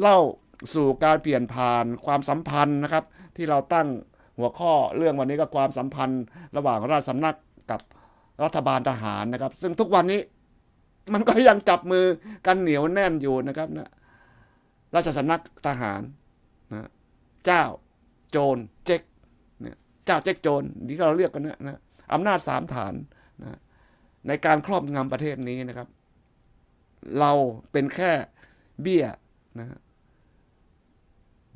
เล่าสู่การเปลี่ยนผ่านความสัมพันธ์นะครับ ที่เราตั้งหัวข้อเรื่องวันนี้ก็ความสัมพันธ์ ระหว่างราชสำนักกับรัฐบาลทหารนะครับ ซึ่งทุกวันนี้มันก็ยังจับมือกันเหนียวแน่นอยู่นะครับนะราชสำนักทหารนะเจ้าโจรเจ๊กเนี่ยเจ้าเจ๊กโจรที่เราเรียกกันเนะนะอำนาจสามฐานนะในการครอบงำประเทศนี้นะครับ เราเป็นแค่เบี้ย นะฮะ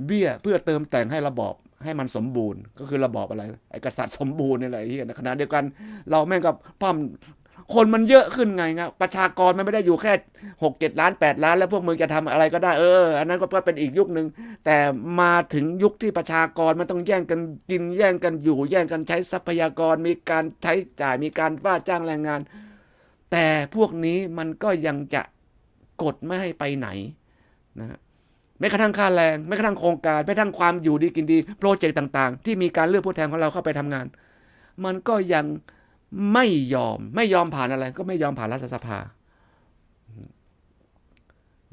เบี้ยเพื่อเติมแต่งให้ระบอบให้มันสมบูรณ์ ก็คือระบอบอะไรไอ้กษัตริย์สมบูรณ์นี่แหละไอ้เหี้ยในขณะเดียวกัน เราแม่งกับปั้มคนมันเยอะขึ้นไงครับประชากรมันไม่ได้อยู่แค่หกเจ็ดล้านแปดล้าน แล้วพวกมึงจะทำอะไรก็ได้เอออันนั้นก็เป็นอีกยุคหนึ่งแต่มาถึงยุคที่ประชากรมันต้องแย่งกันกินแย่งกันอยู่ แย่งกันใช้ทรัพยากรมีการใช้จ่ายมีการว่าจ้างแรงงาน แต่พวกนี้มันก็ยังจะกดไม่ให้ไปไหน นะฮะแม้กระทั่งค่าแรงแม้กระทั่งโครงการแม้กระทั่งความอยู่ดีกินดี โปรเจกต์ต่างๆ ที่มีการเลือกผู้แทนของเราเข้าไปทำงาน มันก็ยังไม่ยอมไม่ยอมผ่านอะไร ก็ไม่ยอมผ่านรัฐสภา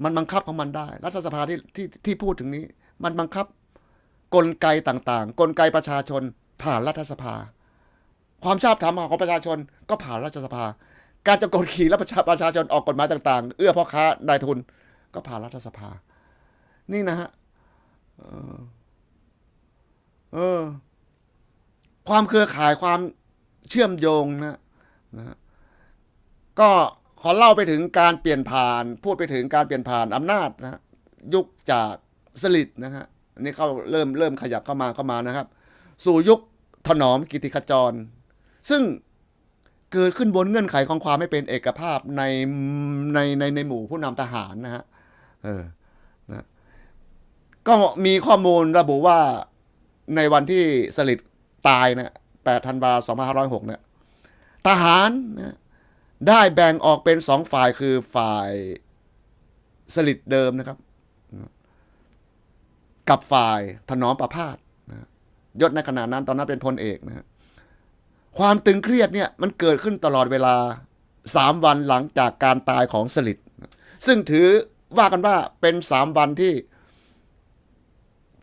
มันบังคับของมันได้ รัฐสภาที่ที่ที่พูดถึงนี้ มันบังคับกลไกต่างๆ กลไกประชาชนผ่านรัฐสภา ความชอบธรรมของประชาชนก็ผ่านรัฐสภา การจะกดขี่และประชาประชาชนออกกฎหมายต่าง ๆ เอื้อพ่อค้านายทุน ก็ผ่านรัฐสภา นี่นะฮะเออเออ ความเครือข่ายความเชื่อมโยงนะนะก็ขอเล่าไปถึงการเปลี่ยนผ่าน พูดไปถึงการเปลี่ยนผ่านอำนาจนะยุคจากสลิดนะฮะอันนี้เขาเริ่มเริ่มขยับเข้ามาเข้ามานะครับ สู่ยุคถนอมกิติขจร ซึ่งเกิดขึ้นบนเงื่อนไขของความไม่เป็นเอกภาพในในในในหมู่ผู้นำทหารนะฮะ เออนะก็มีข้อมูลระบุว่าในวันที่สลิดตายนะ8ธันวาคม2506เนี่ยทหารนะได้แบ่งออกเป็นสองฝ่ายคือฝ่ายสลิดเดิมนะครับ กับฝ่ายถนอมประพาสนะยศในขณะนั้นตอนนั้นเป็นพลเอกนะฮะความตึงเครียดเนี่ยมันเกิดขึ้นตลอดเวลาสามวันหลังจากการตายของสลิดซึ่งถือ ว่ากันว่าเป็นสามวันที่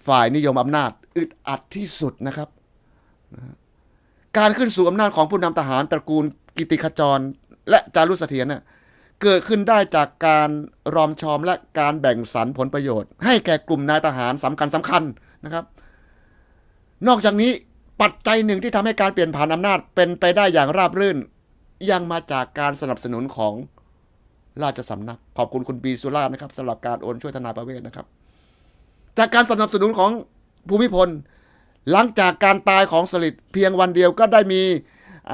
ฝ่ายนิยมอำนาจ อึดอัดที่สุดนะครับ การขึ้นสู่อำนาจของผู้นำทหารตระกูลกิติขจร และจารุเสถียรน่ะเกิดขึ้นได้จากการรอมชอมและการแบ่งสรรผลประโยชน์ ให้แก่กลุ่มนายทหารสำคัญสำคัญนะครับ นอกจากนี้ปัจจัยหนึ่งที่ทำให้การเปลี่ยนผ่านอำนาจเป็นไปได้อย่างราบรื่น ยังมาจากการสนับสนุนของ ราชสำนัก ขอบคุณคุณปีสุรานะครับสำหรับการโอนช่วยทนายประเวศนะครับ จากการสนับสนุนของภูมิพล หลังจากการตายของสลิดเพียงวันเดียวก็ได้มีอ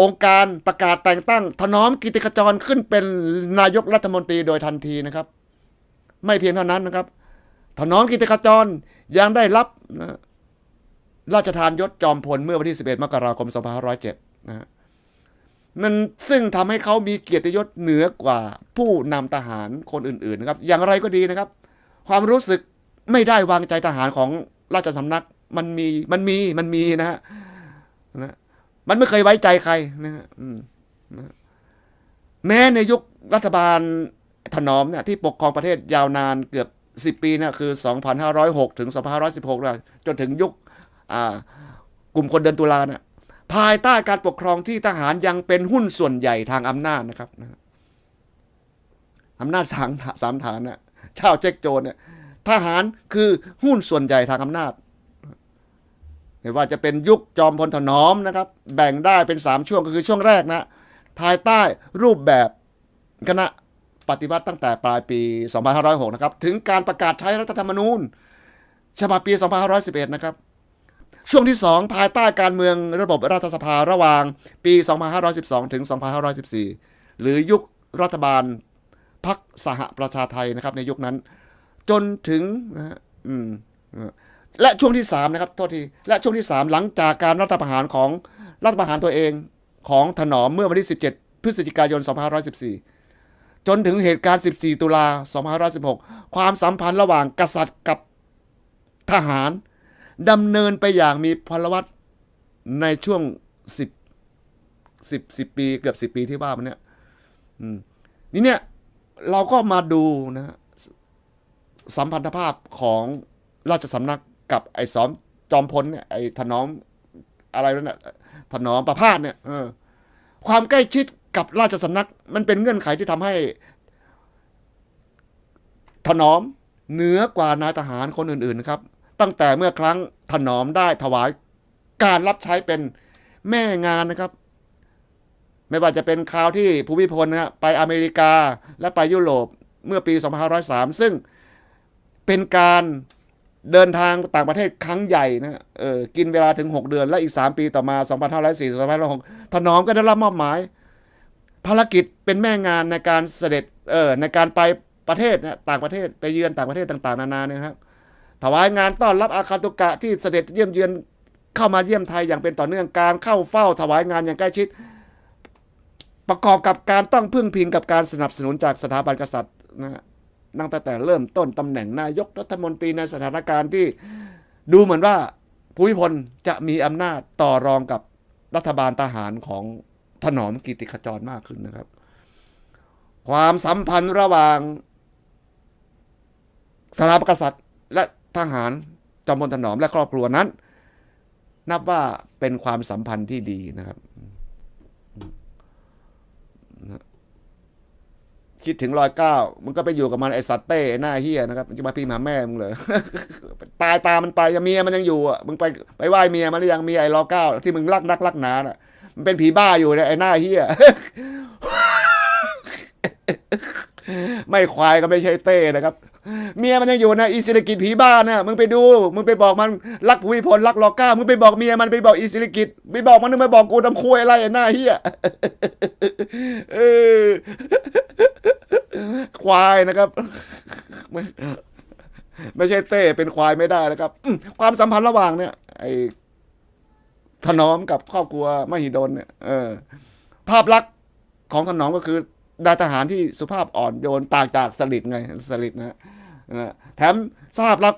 องค์การประกาศแต่งตั้ง ถนอมกิติขจรขึ้นเป็นนายกรัฐมนตรีโดยทันทีนะครับ ไม่เพียงเท่านั้นนะครับ ถนอมกิติขจรยังได้รับนะราชทานยศจอมพลเมื่อวันที่ 11 มกราคม 2507นะฮะ มันซึ่งทำให้เขามีเกียรติยศเหนือกว่าผู้นำทหารคนอื่นๆนะครับ อย่างไรก็ดีนะครับ ความรู้สึกไม่ได้วางใจทหารของราชสำนักมันมีมันมีมันมีนะฮะนะมันไม่เคยไว้ใจใครนะฮะนะแม้ในยุครัฐบาลถนอมเนี่ยที่ปกครองประเทศยาวนานเกือบ 10 ปีนี่ยคือ 2,506 ถึง 2,516นะจนถึงยุคกลุ่มคนเดินตุลาเนี่ย ภายใต้การปกครองที่ทหารยังเป็นหุ้นส่วนใหญ่ทางอำนาจนะครับนะอำนาจสามสามฐานน่ะเช่าเจ๊กโจรเนี่ยทหารคือหุ้นส่วนใหญ่ทางอำนาจไม่ว่าจะเป็นยุคจอมพลถนอมนะครับ แบ่งได้เป็น 3 ช่วงก็คือช่วงแรกนะภายใต้รูปแบบคณะปฏิวัติตั้งแต่ปลายปี 2506 นะครับ ถึงการประกาศใช้รัฐธรรมนูญ ฉบับปี 2511 นะครับ ช่วงที่ 2 ภายใต้การเมืองระบบรัฐสภาระหว่างปี 2512 ถึง 2514 หรือยุครัฐบาลพรรคสหประชาไทยนะครับในยุคนั้น จนถึงนะอืมและช่วงที่สามนะครับโทษทีและช่วงที่สามหลังจากการรัฐประหารของรัฐประหารตัวเองของถนอมเมื่อวันที่ 17 พฤศจิกายน 2514 จนถึงเหตุการณ์ 14 ตุลา 2516 ความสัมพันธ์ระหว่างกษัตริย์กับทหาร ดำเนินไปอย่างมีพลวัตในช่วง10 10 10ปีเกือบ10ปีที่ว่ามันเนี่ยนี่เนี่ย เราก็มาดูนะสัมพันธภาพของราชสำนักกับไอ้สอมจอมพลเนี่ยไอ้ถนอมอะไรนั่นนะถนอมประพาสเนี่ยออความใกล้ชิดกับราชสำนัก มันเป็นเงื่อนไขที่ทำให้ ถนอมเหนือกว่านายทหารคนอื่น ๆ ครับ ตั้งแต่เมื่อครั้งถนอมได้ถวายการรับใช้เป็นแม่งานนะครับ ไม่ว่าจะเป็นคราวที่ภูมิพลนะไปอเมริกาและไปยุโรปเมื่อปี 2503 ซึ่งเป็นการเดินทางต่างประเทศครั้งใหญ่นะเออกินเวลาถึง 6 เดือนและอีก 3 ปีต่อมา 2504 2506ถนอมก็ได้รับมอบหมาย ภารกิจเป็นแม่งานในการเสด็จเออในการไปประเทศนะต่างประเทศไปเยือนต่างประเทศต่าง ๆ นานาเนี่ยครับ ถวายงานต้อนรับอาคาตุกะที่เสด็จเยี่ยมเยือนเข้ามาเยี่ยมไทยอย่างเป็นต่อเนื่องการเข้าเฝ้าถวายงานอย่างใกล้ชิด ประกอบกับการต้องพึ่งพิงกับการสนับสนุนจากสถาบันกษัตริย์นะฮะตั้งแต่เริ่มต้นตำแหน่งนายกรัฐมนตรีในสถานการณ์ที่ดูเหมือนว่าภูมิพลจะมีอำนาจต่อรองกับรัฐบาลทหารของถนอมกิติขจรมากขึ้นนะครับ ความสัมพันธ์ระหว่างสถาบันกษัตริย์และ ทหารจอมพลถนอมและครอบครัวนั้น นับว่าเป็นความสัมพันธ์ที่ดีนะครับ คิดถึงรอยเก้ามึงก็ไปอยู่กับมันไอสัตว์เต้ไอ้หน้าเฮียนะครับมันจะมาพี่มาแม่มึงเลยตายตามันไปยังเมียมันยังอยู่อะมึงไปไปไหว้เมียมันหรือยังเมียไอ้รอเก้าที่มึงรักนักรักหนาน่ะ มันเป็นผีบ้าอยู่เนี่ยไอ้หน้าเฮียไม่ควายก็ไม่ใช่เต้นะครับ เมียมันยังอยู่นะอีศิริกิจผีบ้าเนี่ยมึงไปดู มึงไปบอกมันรักภูมิพลรักรอเก้า มึงไปบอกเมียมันไปบอกอีศิริกิจไปบอกมันนึงไปบอกกูทำคุยอะไรอ้หน้าเฮียเออควายนะครับไม่ใช่เต้เป็นควายไม่ได้นะครับ ความสัมพันธ์ระหว่างเนี่ย ไอ้ถนอมกับครอบครัวมหิดลเนี่ยเออ ภาพลักษณ์ของถนอมก็คือนาทหารที่สุภาพอ่อนโยนต่างจากสลิดไงสลิดนะนะ แถมทราบรัก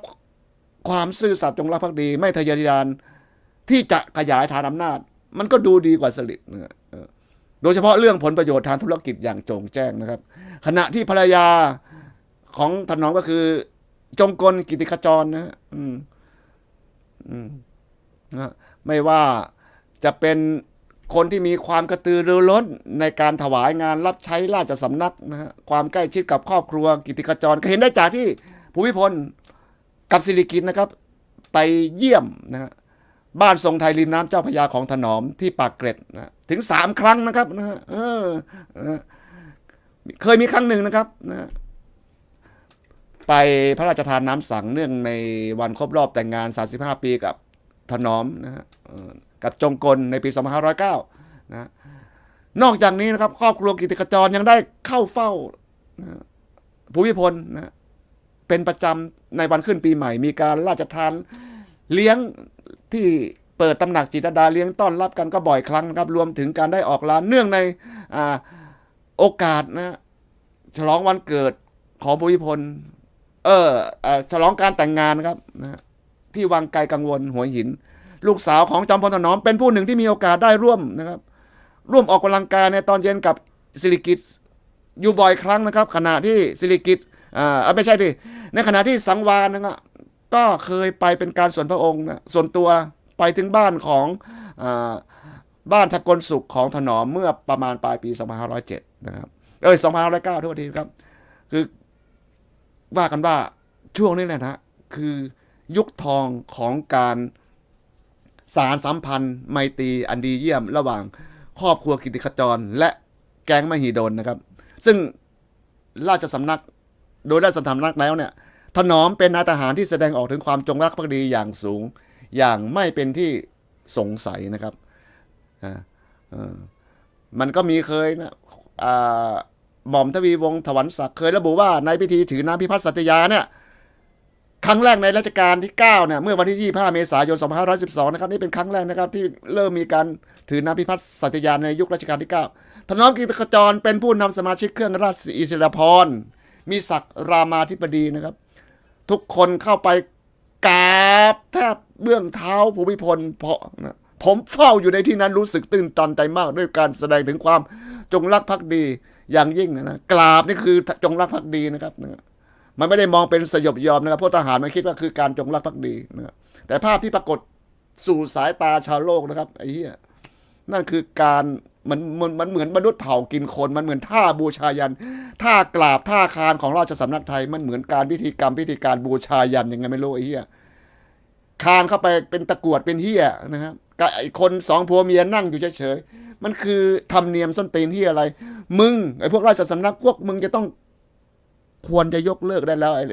ความซื่อสัตย์จงรักภักดี ไม่ทะเยอทะยานที่จะขยายฐานอำนาจ มันก็ดูดีกว่าสลิดนะโดยเฉพาะเรื่องผลประโยชน์ทางธุรกิจอย่างโจงแจ้งนะครับ ขณะที่ภรรยาของถนอมก็คือ จงกลกิติขจรนะฮะอืมอืมนะไม่ว่าจะเป็น คนที่มีความกระตือรือร้นในการถวายงานรับใช้ราชสำนักนะฮะความใกล้ชิดกับครอบครัวกิติขจรก็เห็นได้จากที่ภูมิพลกับสิริกินนะครับ ไปเยี่ยมนะฮะบ้านทรงไทยริมน้ำเจ้าพยาของถนอมที่ปากเกร็ดนะถึงสามครั้งนะครับนะฮะเออเคยมีครั้งหนึ่งนะครับนะไปพระราชทานน้ำสังเนื่องในวันครบรอบแต่งงาน 35 ปีกับถนอมนะฮะ กับจงกลในปี 2509 นะ นอกจากนี้นะครับ ครอบครัวกิติขจรยังได้เข้าเฝ้านะภูมิพลนะฮะเป็นประจำในวันขึ้นปีใหม่ มีการราชทานเลี้ยงที่เปิดตำหนักจิตรดาเลี้ยงต้อนรับกันก็บ่อยครั้งครับ รวมถึงการได้ออกลานเนื่องในอโอกาสนะฉลองวันเกิดของภูมิพลเออเออฉลองการแต่งงานครับนะที่วังไกลกังวลหัวหิน ลูกสาวของจอมพลถนอมเป็นผู้หนึ่งที่มีโอกาสได้ร่วมนะครับ ร่วมออกกำลังกายในตอนเย็นกับสิริกิตอยู่บ่อยครั้งนะครับ ขณะที่สิริกิตอ่าเอ้าไม่ใช่ดิในขณะที่สังวานนะครับก็เคยไปเป็นการส่วนพระองค์นะส่วนตัวไปถึงบ้านของอบ้านทกลสุขของถนอมเมื่อประมาณปลายปี2507นะครับเอ้ย2509โทษทีครับ คือว่ากันว่าช่วงนี้แหละนะคือยุคทองของการ สารสัมพันธ์ไมตรีอันดีเยี่ยมระหว่างครอบครัวกิติขจร และแก๊งมหิดลนะครับ ซึ่งราชสำนักโดยราชสำนักแล้วเนี่ยถนอมเป็นนายทหารที่แสดงออกถึงความจงรักภักดีอย่างสูง อย่างไม่เป็นที่สงสัยนะครับอ่าเออมันก็มีเคยนะอ่าหม่อมทวีวงศ์ถวันศักดิ์เคยระบุว่าในพิธีถือน้ำพิพัฒน์สัตยาเนี่ย ครั้งแรกในรัชกาลที่ 9 เนี่ย เมื่อวันที่ 25 เมษายน 2512 นะครับ นี่เป็นครั้งแรกนะครับ ที่เริ่มมีการถือน้ำพิพัฒน์สัตยาในยุครัชกาลที่ 9 ถนอมกิตขจรเป็นผู้นำสมาชิกเครื่องราชอิสริยภรมีศักดิ์รามาธิบดีนะครับ ทุกคนเข้าไปกราบแทบเบื้องเท้าภูมิพลเพราะนะผมเฝ้าอยู่ในที่นั้นรู้สึกตื้นตันใจมาก ด้วยการแสดงถึงความจงรักภักดีอย่างยิ่งนะนะกราบนี่คือจงรักภักดีนะครับนะ มันไม่ได้มองเป็นสยบยอมนะครับพวกทหารมันคิดว่าคือการจงรักภักดีนะครับแต่ภาพที่ปรากฏสู่สายตาชาวโลกนะครับไอ้เหี้ยนั่นคือการมันมันมันเหมือนมนุษย์เผ่ากินคนมันเหมือนท่าบูชายันท่ากราบท่าคานของราชสำนักไทย มันเหมือนการพิธีกรรมพิธีการบูชายันยังไงไม่รู้ไอ้เหี้ยคานเข้าไปเป็นตะกรวดเป็นเหี้ยนะครับกับไอ้คนสองผัวเมียนั่งอยู่เฉยๆมันคือธรรมเนียมส้นตีนเหี้ยอะไร มึงไอ้พวกราชสำนักพวกมึงจะต้อง ควรจะยกเลิกได้แล้ว ไอ้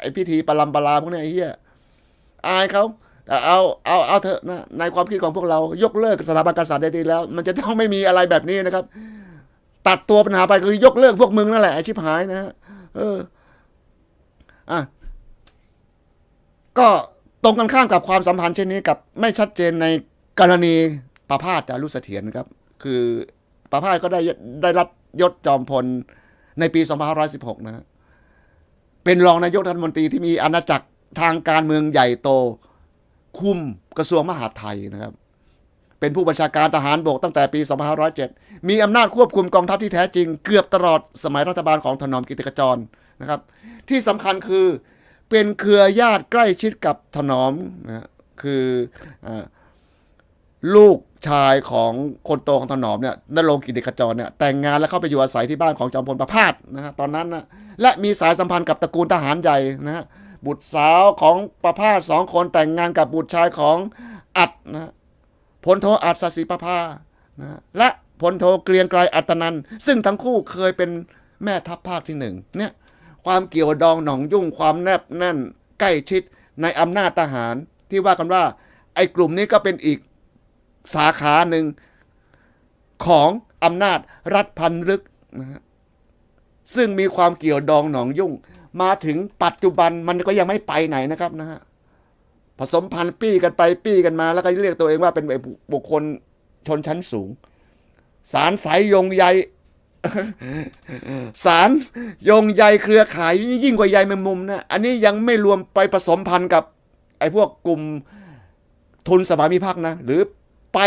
ไอ้พิธีปรำปราพวกนี้ไอ้เหี้ยอายเขาแต่เอาเอาเอาเถอะนะในความคิดของพวกเรายกเลิกสถาบันกษัตริย์ได้ดีแล้ว มันจะต้องไม่มีอะไรแบบนี้นะครับ ตัดตัวปัญหาไปคือยกเลิกพวกมึงนั่นแหละไอชิบหายนะฮะเอออะก็ตรงกันข้ามกับความสัมพันธ์เช่นนี้กับไม่ชัดเจนในกรณีประพาสจารุเสถียรครับ คือประพาสก็ได้ได้รับยศจอมพลในปี 2516 นะฮะ เป็นรองนายกรัฐมนตรีที่มีอาณาจักรทางการเมืองใหญ่โต คุมกระทรวงมหาดไทยนะครับ เป็นผู้บัญชาการทหารบกตั้งแต่ปี 2507 มีอำนาจควบคุมกองทัพที่แท้จริง เกือบตลอดสมัยรัฐบาลของถนอมกิติขจรนะครับ ที่สำคัญคือเป็นเครือญาติใกล้ชิดกับถนอมนะคืออ ลูกชายของคนโตของถนอมเนี่ยนรงกิติขจรเนี่ยแต่งงานแล้วเข้าไปอยู่อาศัยที่บ้านของจอมพลประพาสนะฮะตอนนั้นนะและมีสายสัมพันธ์กับตระกูลทหารใหญ่นะฮะบุตรสาวของประพาสสองคนแต่งงานกับบุตรชายของอัดนะพลโทอัศสิประภานะฮะและพลโทเกรียงไกรอัตนัน ซึ่งทั้งคู่เคยเป็นแม่ทัพภาคที่หนึ่งเนี่ยความเกี่ยวดองหนองยุ่งความแนบแน่นใกล้ชิดในอำนาจทหารที่ว่ากันว่าไอ้กลุ่มนี้ก็เป็นอีก สาขาหนึ่งของอำนาจรัฐพันลึกนะฮะซึ่งมีความเกี่ยวดองหนองยุ่ง มาถึงปัจจุบันมันก็ยังไม่ไปไหนนะครับนะฮะผสมพันธุ์ปี้กันไปปี้กันมา แล้วก็เรียกตัวเองว่าเป็นบุคคลชนชั้นสูง สารสายยงใยสารยงใยเครือข่ายยิ่งกว่าใยแมงมุมนะอันนี้ยังไม่รวมไปผสมพันธุ์กับไอ้พวกกลุ่มทุนสมามิภักนะ หรือ ไป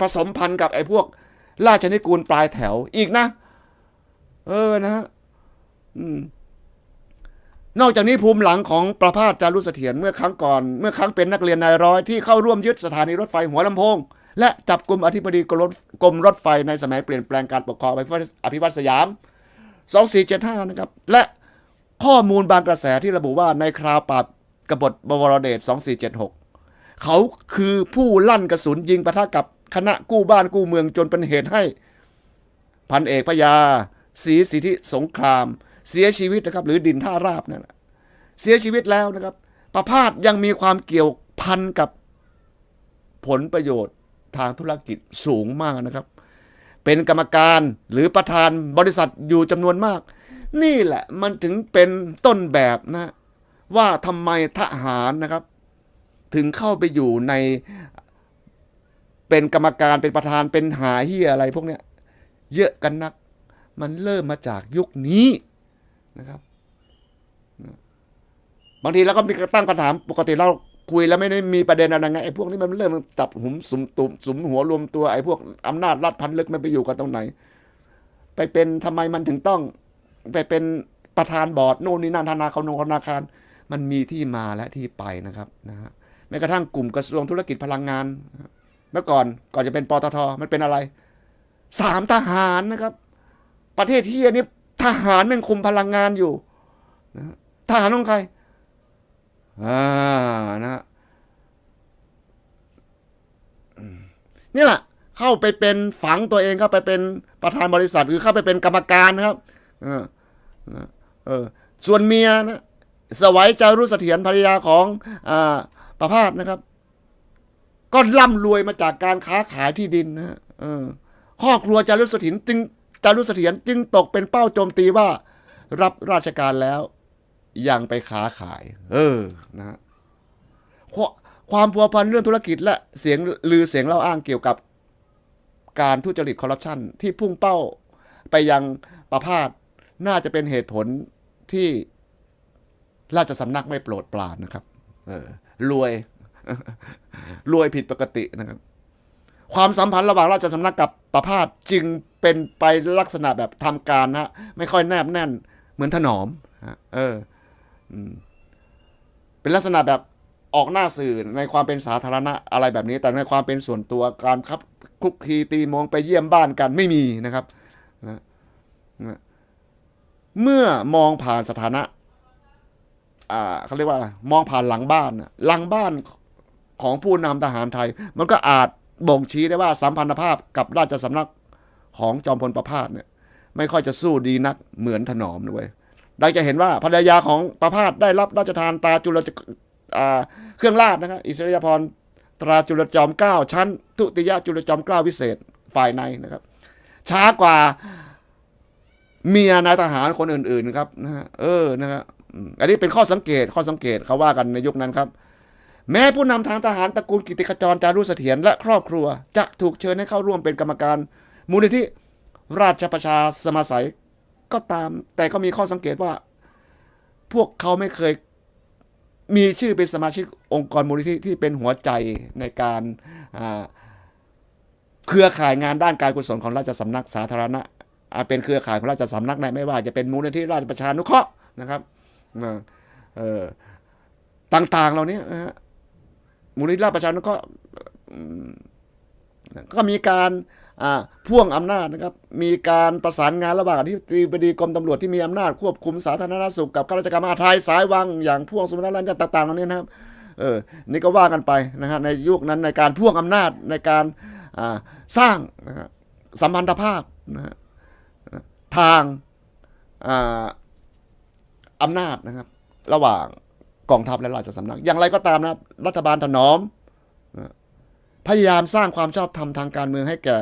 ผสมพันธุ์กับไอ้พวก ราชนิกูลปลายแถวอีกนะ เออนะอืมนอกจากนี้ภูมิหลังของประพาสจารุเสถียรเมื่อครั้งก่อน เมื่อครั้งเป็นนักเรียนนายร้อยที่เข้าร่วมยึดสถานีรถไฟหัวลำโพง และจับกลุ่มอธิบดีกรมรถไฟในสมัยเปลี่ยนแปลงการปกครองอภิวัตอภิวัตสยาม 2475 นะครับ และข้อมูลบางกระแสที่ระบุว่าในคราวปราบกบฏบวรเดช2476 เขาคือผู้ลั่นกระสุนยิงปะทะกับคณะกู้บ้านกู้เมืองจนเป็นเหตุให้ พันเอกพญาศรีสิทธิสงคราม เสียชีวิตนะครับ หรือดินท่าราบนั่นแหละเสียชีวิตแล้วนะครับ ประพาสยังมีความเกี่ยวพันกับผลประโยชน์ทางธุรกิจสูงมากนะครับ เป็นกรรมการหรือประธานบริษัทอยู่จำนวนมาก นี่แหละมันถึงเป็นต้นแบบนะ ว่าทำไมทหารนะครับ ถึงเข้าไปอยู่ในเป็นกรรมการเป็นประธานเป็นหาเฮียอะไรพวกเนี้ยเยอะกันนัก มันเริ่มมาจากยุคนี้นะครับบางทีเราก็มีตั้งคำถามปกติเราคุยแล้วไม่ได้มีประเด็นอะไรไงไอ้พวกนี้มันเริ่มจับหุมสุมตุมสุมหัวรวมตัวไอ้พวกอำนาจรัฐพันลึกมันไปอยู่กันตรงไหน ไปเป็นทำไมมันถึงต้อง ไปเป็นประธานบอร์ดโน่นนี่นั่นธนาคารธนาคาร มันมีที่มาและที่ไปนะครับนะฮะ แม้กระทั่งกลุ่มกระทรวงธุรกิจพลังงาน เมื่อก่อนก่อนจะเป็นปตทมันเป็นอะไรสามทหารนะครับ ประเทศที่นี้ทหารม่งคุมพลังงานอยู่นะทหารของใครอ่านะนี่แหละเข้าไปเป็นฝังตัวเองเข้าไปเป็นประธานบริษัทหรือเข้าไปเป็นกรรมการนะครับเออส่วนเมียนะสวัยจารุเสถียรภรรยาของอ่า ประพาสนะครับ ก็ร่ำรวยมาจากการค้าขายที่ดินนะฮะเออครอบครัวจารุสถียรจึงจารุสถียรจึงตกเป็นเป้าโจมตีว่า รับราชการแล้ว ยังไปค้าขาย เออนะฮะควความพัวพันเรื่องธุรกิจและเสียงลือเสียงเล่าอ้างเกี่ยวกับการทุจริตคอร์รัปชันที่พุ่งเป้าไปยังประพาสน่าจะเป็นเหตุผลที่ราชสำนักไม่โปรดปรานนะครับ เออ รวย รวยผิดปกตินะครับ ความสัมพันธ์ระหว่างราชสำนักกับประพาสจึงเป็นไปลักษณะแบบทำการนะไม่ค่อยแนบแน่น เหมือนถนอมฮะเออเป็นลักษณะแบบออกหน้าสื่อในความเป็นสาธารณะอะไรแบบนี้ แต่ในความเป็นส่วนตัวการครับคุกคีตีมองไปเยี่ยมบ้านกันไม่มีนะครับนะนะเมื่อมองผ่านสถานะ เขาเรียกว่า มองผ่านหลังบ้านนะหลังบ้านของผู้นำทหารไทย มันก็อาจบ่งชี้ได้ว่าสัมพันธภาพกับราชสำนักของจอมพลประพาสเนี่ย ไม่ค่อยจะสู้ดีนักเหมือนถนอมนะเว้ยได้จะเห็นว่าภรรยาของประพาสได้รับราชทานตาจุลจเครื่องราชนะครับอิสริยาภรตราจุลจอมเก้าชั้น ทุติยจุลจอมเก้าวิเศษฝ่ายในนะครับ ช้ากว่าเมียนายทหารคนอื่นๆครับนะฮะเออนะครับ อันนี้เป็นข้อสังเกตข้อสังเกตเขาว่ากันในยุคนั้นครับ แม้ผู้นำทางทหารตระกูลกิติขจรจารุเสถียรและครอบครัว จะถูกเชิญให้เข้าร่วมเป็นกรรมการ มูลนิธิราชประชาสมาสัย ก็ตามแต่ก็มีข้อสังเกตว่า พวกเขาไม่เคยมีชื่อเป็นสมาชิกองค์กรมูลนิธิที่เป็นหัวใจในการเครือข่ายงานด้านการกุศลของราชสำนักสาธารณะอ่าเป็นเครือข่ายของราชสำนักนไม่ว่าจะเป็นมูลนิธิราชประชานุเคราะห์นะครับ อ่าเออต่างๆ เหล่านี้นะฮะมูลนิธิราชประชานุเคราะห์ก็มีการพ่วงอำนาจนะครับ มีการประสานงานระหว่างอธิบดีกรมตำรวจที่มีอำนาจควบคุมสาธารณสุขกับข้าราชการมหาไทยสายวังอย่างพ่วงสมรรถนะต่างๆเหล่านี้นะครับเออนี่ก็ว่ากันไปนะฮะในยุคนั้นในการพ่วงอำนาจในการสร้างนะฮะสัมพันธภาพนะฮะทาง อ่าอำนาจนะครับ ระหว่างกองทัพและราชสำนัก อย่างไรก็ตามนะรัฐบาลถนอมพยายามสร้างความชอบธรรมทางการเมืองให้แก่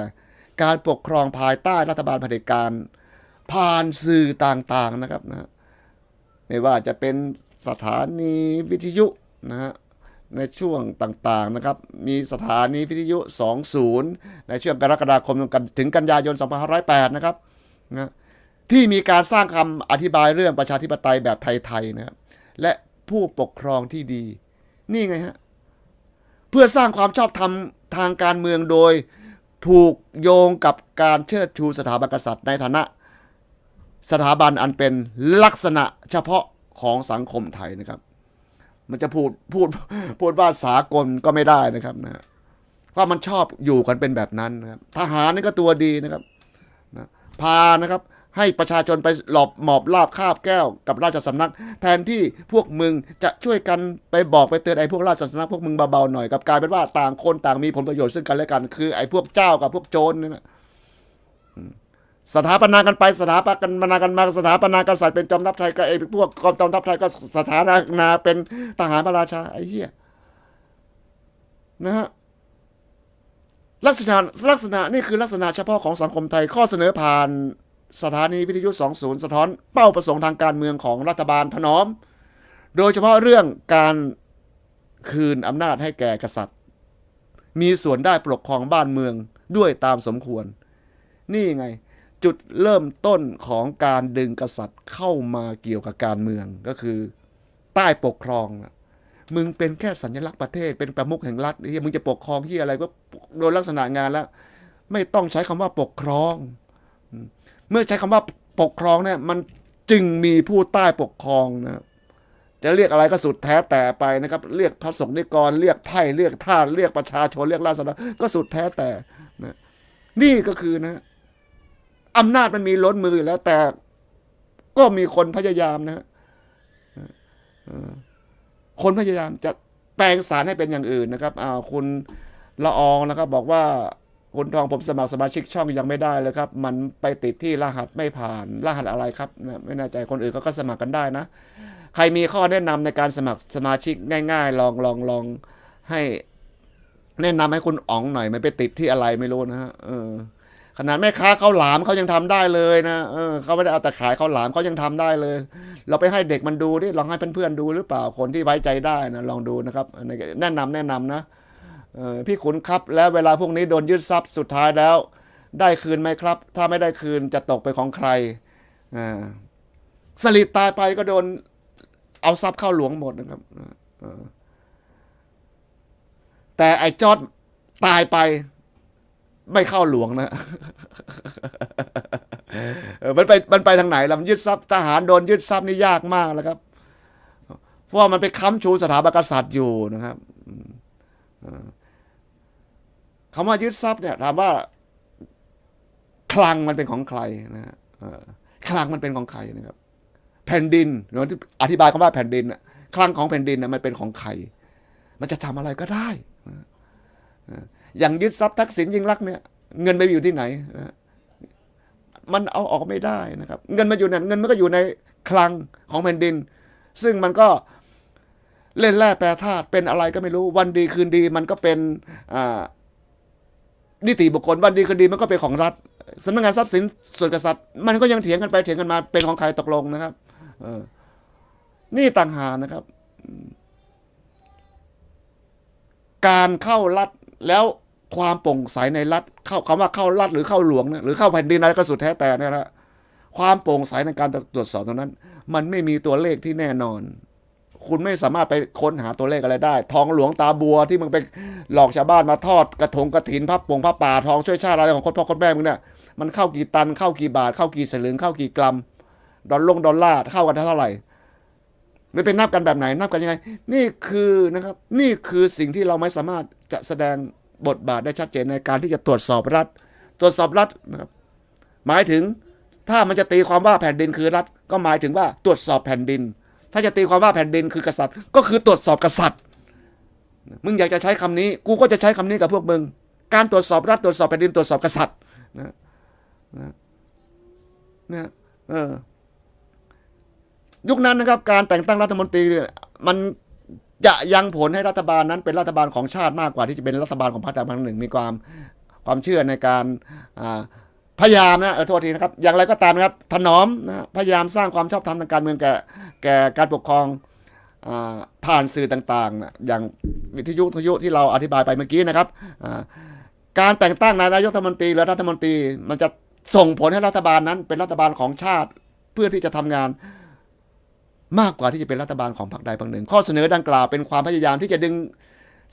การปกครองภายใต้รัฐบาลเผด็จการผ่านสื่อต่างๆนะครับนะไม่ว่าจะเป็นสถานีวิทยุนะฮะในช่วงต่างๆนะครับ มีสถานีวิทยุ 20 ในช่วงกรกฎาคมถึงกันยายน 2508 นะครับนะ ที่มีการสร้างคำอธิบายเรื่องประชาธิปไตยแบบไทยๆนะครับ และผู้ปกครองที่ดี นี่ไงฮะ เพื่อสร้างความชอบธรรมทางการเมืองโดยผูกโยงกับการเชิดชูสถาบันกษัตริย์ในฐานะ สถาบันอันเป็นลักษณะเฉพาะของสังคมไทยนะครับ มันจะพูดพูดพูดว่าสากลก็ไม่ได้นะครับนะว่ามันชอบอยู่กันเป็นแบบนั้นนะครับ ทหารนี่ก็ตัวดีนะครับนะพานะครับ ให้ประชาชนไปหลอบหมอบลาบคาบแก้วกับราชสำนัก แทนที่พวกมึงจะช่วยกันไปบอกไปเตือนไอ้พวกราชสำนักพวกมึงเบาๆหน่อยกับกลายเป็นว่าต่างคนต่างมีผลประโยชน์ซึ่งกันและกัน คือไอ้พวกเจ้ากับพวกโจรนี่นะสถาปนากันไปสถาปนากันมาสถาปนากษัตริย์เป็นจอมทัพไทยก็ไอ้พวกกองจอมทัพไทยก็สถาปนาเป็นทหารพระราชาไอ้เหี้ยนะฮะลักษณะลักษณะนี่คือลักษณะเฉพาะของสังคมไทยข้อเสนอผ่าน สถานีวิทยุ 20 สะท้อนเป้าประสงค์ทางการเมืองของรัฐบาลถนอม โดยเฉพาะเรื่องการคืนอำนาจให้แก่กษัตริย์ มีส่วนได้ปกครองบ้านเมืองด้วยตามสมควร นี่ไง จุดเริ่มต้นของการดึงกษัตริย์เข้ามาเกี่ยวกับการเมืองก็คือ ใต้ปกครองนะมึงเป็นแค่สัญลักษณ์ประเทศเป็นประมุขแห่งรัฐเฮียมึงจะปกครองที่อะไรก็โดยลักษณะงานแล้ว ไม่ต้องใช้คำว่าปกครอง เมื่อใช้คำว่าปกครองเนี่ยมันจึงมีผู้ใต้ปกครองนะจะเรียกอะไรก็สุดแท้แต่ไปนะครับ เรียกพระสงฆ์นิกร เรียกไพ่เรียกท่าสเรียกประชาชนเรียกราษฎรก็สุดแท้แต่นะนี่ก็คือนะอำนาจมันมีล้นมืออยู่แล้ว แต่ก็มีคนพยายามนะคนพยายามจะแปลงสารให้เป็นอย่างอื่นนะครับอ่าคุณละอองนะครับ บอกว่า คุณทองผมสมัครสมาชิกช่องยังไม่ได้เลยครับ มันไปติดที่รหัสไม่ผ่านรหัสอะไรครับ ไม่แน่ใจคนอื่นเขาก็สมัครกันได้นะ ใครมีข้อแนะนำในการสมัครสมาชิกง่าย ๆ ลองลองลองให้แนะนำให้คุณอ๋องหน่อยมันไปติดที่อะไรไม่รู้นะฮะเออขนาดแม่ค้าข้าวหลามเขายังทำได้เลยนะเออเขาไม่ได้เอาแต่ขายข้าวหลามเขายังทำได้เลย เราไปให้เด็กมันดูดิลองให้เพื่อนๆดูหรือเปล่าคนที่ไว้ใจได้นะลองดูนะครับแนะนำแนะนำนะ พี่ขุนครับ แล้วเวลาพวกนี้โดนยึดทรัพย์สุดท้ายแล้ว ได้คืนไหมครับ ถ้าไม่ได้คืนจะตกไปของใครสลิดตายไปก็โดนเอาทรัพย์เข้าหลวงหมดนะครับแต่ไอ้จอดตายไป ไม่เข้าหลวงนะมันไปมันไปทางไหนล่ะมันยึดทรัพย์ทหารโดนยึดทรัพย์นี่ยากมากแล้วครับ เพราะว่ามันไปค้ำชูสถาบันกษัตริย์อยู่นะครับ คำว่ายึดทรัพย์เนี่ยถามว่า คลังมันเป็นของใครนะฮะคลังมันเป็นของใครนะครับ แผ่นดินหรืออธิบายคำว่าแผ่นดินคลังของแผ่นดินนะมันเป็นของใคร มันจะทำอะไรก็ได้นะอย่างยึดทรัพย์ทักษิณยิ่งรักเนี่ยเงินไปอยู่ที่ไหนนะมันเอาออกไม่ได้นะครับ เงินมาอยู่นี่ยเงินมันก็อยู่ในคลังของแผ่นดิน ซึ่งมันก็เล่นแร่แปรธาตุเป็นอะไรก็ไม่รู้วันดีคืนดี มันก็เป็นอ่า นิติบุคคลวันดีคืนดีมันก็เป็นของรัฐสำนักงานทรัพย์สินส่วนกษัตริย์ มันก็ยังเถียงกันไปเถียงกันมาเป็นของใครตกลงนะครับเออนี่ต่างหากนะครับ การเข้ารัฐแล้วความโปร่งใสในรัฐเข้าคำว่าเข้ารัฐหรือเข้าหลวงหรือเข้าแผ่นดินอะไรก็สุดแท้แต่นี่ยนะความโปร่งใสในการตรวจสอบตรงนั้น มันไม่มีตัวเลขที่แน่นอน คุณไม่สามารถไปค้นหาตัวเลขอะไรได้ ทองหลวงตาบัวที่มึงไปหลอกชาวบ้านมาทอดกระถงกระถินพับปงพับป่าทองช่วยชาติอะไรของคนพ่อคนแม่มึงเนี่ยมันเข้ากี่ตันเข้ากี่บาท เข้ากี่สลึงเข้ากี่กรัม ดอลลงดอลลาร์เข้ากันเท่าไหร่ไม่เป็นนับกันแบบไหนนับกันยังไง นี่คือนะครับ นี่คือสิ่งที่เราไม่สามารถจะแสดงบทบาทได้ชัดเจนในการที่จะตรวจสอบรัฐ ตรวจสอบรัฐนะครับ หมายถึงถ้ามันจะตีความว่าแผ่นดินคือรัฐ ก็หมายถึงว่าตรวจสอบแผ่นดิน ถ้าจะตีความว่าแผ่นดินคือกษัตริย์ ก็คือตรวจสอบกษัตริย์ มึงอยากจะใช้คำนี้ กูก็จะใช้คำนี้กับพวกมึง การตรวจสอบรัฐตรวจสอบแผ่นดินตรวจสอบกษัตริย์นะนะนะเออยุคนั้นนะครับ การแต่งตั้งรัฐมนตรีมันจะยังผลให้รัฐบาลนั้นเป็นรัฐบาลของชาติมากกว่าที่จะเป็นรัฐบาลของพรรคใดพรรคหนึ่ง มีความความเชื่อในการอ่า พยายามนะเออโทษทีนะครับ อย่างไรก็ตามนะครับ ถนอมนะพยายามสร้างความชอบธรรมทางการเมืองแก่แก่การปกครองอผ่านสื่อต่างๆนะอย่างวิทยุทยุที่เราอธิบายไปเมื่อกี้นะครับการแต่งตั้งนายกรัฐมนตรีหรือรัฐมนตรี มันจะส่งผลให้รัฐบาลนั้น เป็นรัฐบาลของชาติเพื่อที่จะทำงานมากกว่าที่จะเป็นรัฐบาลของพรรคใดพรรคหนึ่ง ข้อเสนอดังกล่าวเป็นความพยายามที่จะดึง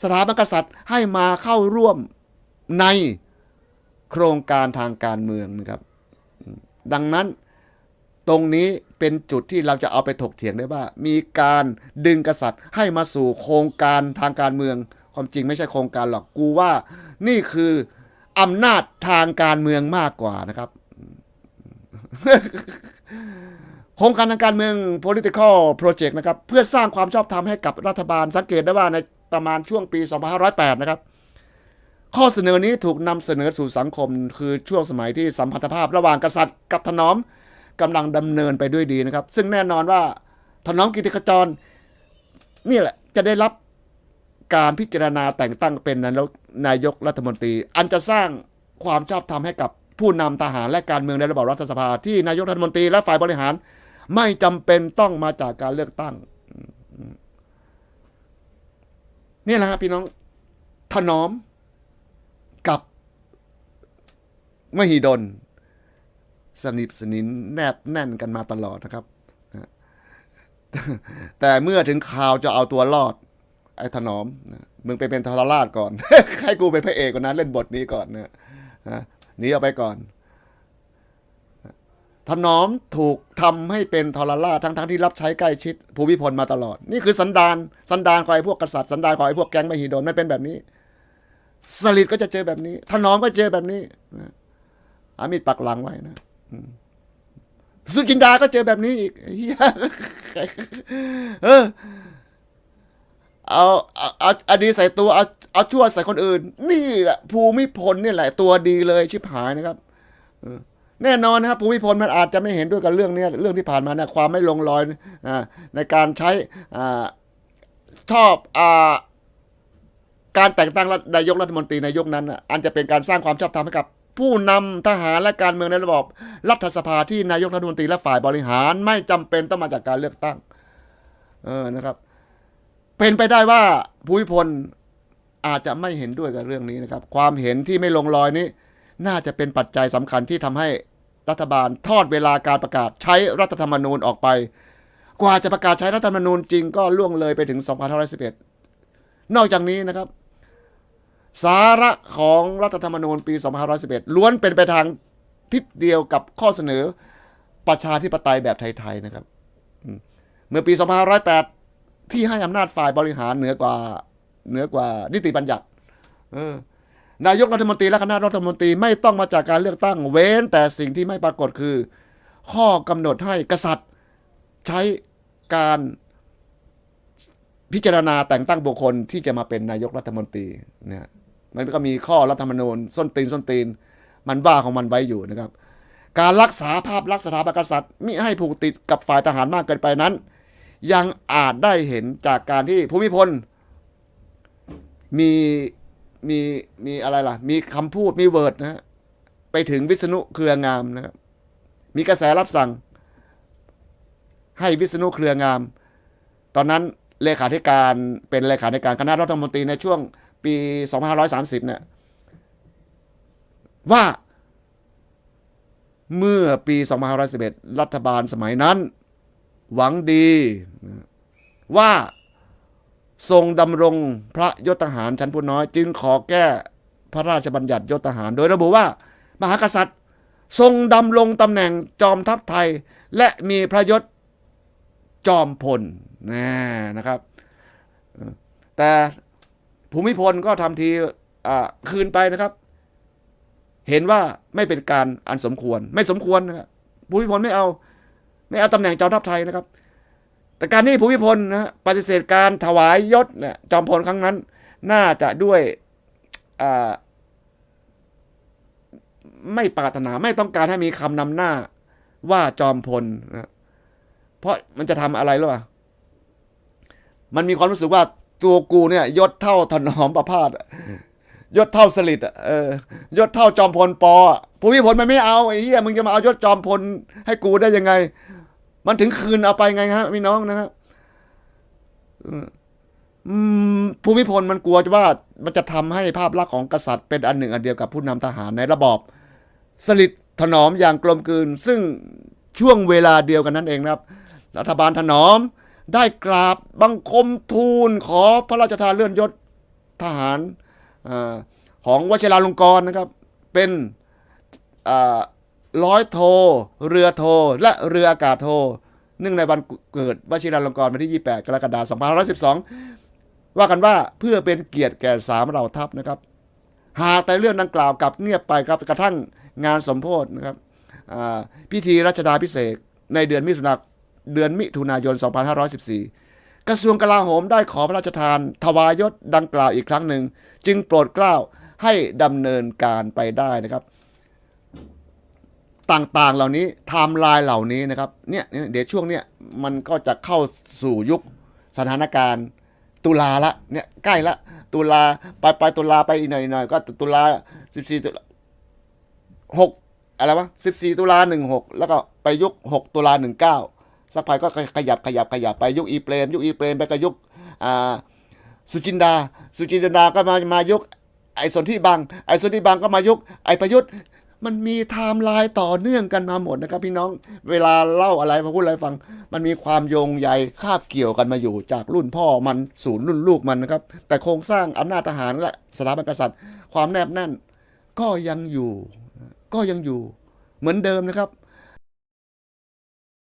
สถาบันกษัตริย์ให้มาเข้าร่วมใน โครงการทางการเมืองนะครับ ดังนั้นตรงนี้เป็นจุดที่เราจะเอาไปถกเถียงได้ว่า มีการดึงกษัตริย์ให้มาสู่โครงการทางการเมือง ความจริงไม่ใช่โครงการหรอกกูว่า นี่คืออำนาจทางการเมืองมากกว่านะครับโครงการทางการเมือง political project นะครับ เพื่อสร้างความชอบธรรมให้กับรัฐบาลสังเกตได้ว่าในประมาณช่วงปี 2508 นะครับ ข้อเสนอนี้ถูกนำเสนอสู่สังคม คือช่วงสมัยที่สัมพันธภาพ ระหว่างกษัตริย์กับถนอมกำลังดำเนินไปด้วยดีนะครับ ซึ่งแน่นอนว่าถนอมกิติขจรนี่แหละจะได้รับการพิจารณาแต่งตั้งเป็นนายกรัฐมนตรี อันจะสร้างความชอบธรรมให้กับผู้นำทหารและการเมืองในระบอบรัฐสภา ที่นายกรัฐมนตรีและฝ่ายบริหาร ไม่จำเป็นต้องมาจากการเลือกตั้งนี่แหละครับพี่น้องถนอมกับ มหิดล สนิทสนินแนบแน่นกันมาตลอดนะครับ แต่เมื่อถึงข่าวจะเอาตัวรอด ไอ้ถนอม มึงไปเป็นทรราชก่อน ให้กูเป็นพระเอกก่อนนะเล่นบทนี้ก่อนนะนะหนีออกไปก่อน ถนอมถูกทำให้เป็นทรราชทั้งทั้งๆที่รับใช้ใกล้ชิด ภูมิพลมาตลอด นี่คือสันดานสันดานของไอ้พวกกษัตริย์สันดานของไอ้พวกแก๊งมหิดลไม่เป็นแบบนี้สลิดก็จะเจอแบบนี้ถนอมก็เจอแบบนี้นะ อามิดปักหลังไว้นะสุจินดาก็เจอแบบนี้อีกเออเอาเอาเอาอดีใส่ตัวเอาเอาชั่วใส่คนอื่น นี่แหละภูมิพลนี่แหละตัวดีเลยชิบหายนะครับแน่นอนนะครับภูมิพลมันอาจจะไม่เห็นด้วยกับเรื่องเนี้ยเรื่องที่ผ่านมาเนี่ยความไม่ลงรอยอ่าในการใช้อ่าชอบอ่าการแต่งตั้งนายกรัฐมนตรีนายกนั้น อันจะเป็นการสร้างความชอบธรรมให้กับ ผู้นำทหารและการเมืองในระบอบรัฐสภาที่นายกรัฐมนตรีและฝ่ายบริหารไม่จำเป็นต้องมาจากการเลือกตั้ง เออนะครับ เป็นไปได้ว่าภูมิพลอาจจะไม่เห็นด้วยกับเรื่องนี้นะครับ ความเห็นที่ไม่ลงรอยนี้ น่าจะเป็นปัจจัยสำคัญที่ทำให้รัฐบาลทอดเวลาการประกาศใช้รัฐธรรมนูญออกไป กว่าจะประกาศใช้รัฐธรรมนูญจริงก็ล่วงเลยไปถึง 2511 นอกจากนี้นะครับ สาระของรัฐธรรมนูญปี 2511 ล้วนเป็นไปทางทิศเดียวกับข้อเสนอประชาธิปไตยแบบไทยๆนะครับเมื่อปี 2508 ที่ให้อำนาจฝ่ายบริหารเหนือกว่าเหนือกว่านิติบัญญัติออนายกรัฐมนตรีและคณะรัฐมนตรีไม่ต้องมาจากการเลือกตั้ง เว้นแต่สิ่งที่ไม่ปรากฏคือ ข้อกำหนดให้กษัตริย์ ใช้การพิจารณาแต่งตั้งบุคคลที่จะมาเป็นนายกรัฐมนตรีเนี่ย มันก็มีข้อรัฐธรรมนูญส้นตีนส้นตีน มันว่าของมันไว้อยู่นะครับ การรักษาภาพลักษณ์สถาบันกษัตริย์มิให้ผูกติดกับฝ่ายทหารมากเกินไปนั้น ยังอาจได้เห็นจากการที่ภูมิพล มีมีมีอะไรล่ะ มีคำพูดมีเวิร์ดนะฮะไปถึงวิษณุเครืองามนะครับมีกระแสรับสั่ง ให้วิษณุเครืองาม ตอนนั้นเลขาธิการเป็นเลขาธิการคณะรัฐมนตรีในช่วง ปี 2530 เนี่ยว่าเมื่อปี 2511 รัฐบาลสมัยนั้น หวังดี ว่าทรงดำรงพระยศทหารชั้นผู้น้อย จึงขอแก้พระราชบัญญัติยศทหาร โดยระบุว่า มหากษัตริย์ ทรงดำรงตำแหน่งจอมทัพไทย และมีพระยศจอมพลนะครับ แต่ ภูมิพลก็ทำทีคืนไปนะครับ เห็นว่าไม่เป็นการอันสมควร ไม่สมควรนะครับภูมิพลไม่เอา ไม่เอาตำแหน่งจอมทัพไทยนะครับ แต่การที่ภูมิพลนะปฏิเสธการถวายยศเนี่ยจอมพลครั้งนั้น น่าจะด้วยไม่ปรารถนาไม่ต้องการให้มีคำนำหน้าว่าจอมพลนะเพราะมันจะทำอะไรหรือเปล่า มันมีความรู้สึกว่า ตัวกูเนี่ยยศเท่าถนอมประพาสอะยศเท่าสลิดอะเออยศเท่าจอมพลปอะภูมิพลมันไม่เอาไอ้เหี้ยมึงจะมาเอายศจอมพลให้กูได้ยังไง มันถึงคืนเอาไปไงฮะพี่น้องนะครับอืมภูมิพลมันกลัวว่ามันจะทำให้ภาพลักษณ์ของกษัตริย์เป็นอันหนึ่งอันเดียวกับผู้นำทหารในระบอบ สลิดถนอมอย่างกลมกลืน ซึ่งช่วงเวลาเดียวกันนั้นเองนะครับ รัฐบาลถนอม ได้กราบบังคมทูลขอพระราชทานเลื่อนยศทหารอของวชิราลงกรณ์นะครับ เป็นร้อยโท เรือโท และเรืออากาศโทเนื่องในวันเกิดวชิราลงกรณ์วันที่ 28 กรกฎาคม2512 ว่ากันว่าเพื่อเป็นเกียรติแก่สามเหล่าทัพนะครับ หากแต่เรื่องดังกล่าวกลับเงียบไปครับกระทั่งงานสมโพธนะครับพิธีรัชดาพิเศษในเดือนมิถุนายน เดือนมิถุนายน 2514 กระทรวงกลาโหมได้ขอพระราชทาน ทวายศดังกล่าวอีกครั้งหนึ่ง จึงโปรดเกล้าให้ดำเนินการไปได้นะครับ ต่างๆเหล่านี้ไทม์ไลน์เหล่านี้นะครับเนี่ยเดี๋ยวช่วงเนี้ยมันก็จะเข้าสู่ยุคสถานการณ์ตุลาละเนี่ยใกล้ละตุลาไปไปตุลาไปอีกหน่อยหน่อยก็ตุลาสิบสี่ตุลาหกอะไรวะสิบสี่ตุลาหนึ่งหกแล้วก็ไปยุคหกตุลาหนึ่งเก้า สักพักก็ขยับขยับขยับไปยุคอีเปรมยุคอีเปรมไปก็ยุคสุจินดา สุจินดาก็มามายุคไอ้สนที่บางไอ้สนที่บางก็มายุคไอ้ประยุทธ์มันมีไทม์ไลน์ต่อเนื่องกันมาหมดนะครับ พี่น้องเวลาเล่าอะไรมาพูดอะไรฟัง มันมีความโยงใยคาบเกี่ยวกันมาอยู่จากรุ่นพ่อมันสู่รุ่นลูกมันนะครับ แต่โครงสร้างอำนาจทหารและสถาบันกษัตริย์ ความแนบแน่น ก็ยังอยู่ ก็ยังอยู่เหมือนเดิมนะครับ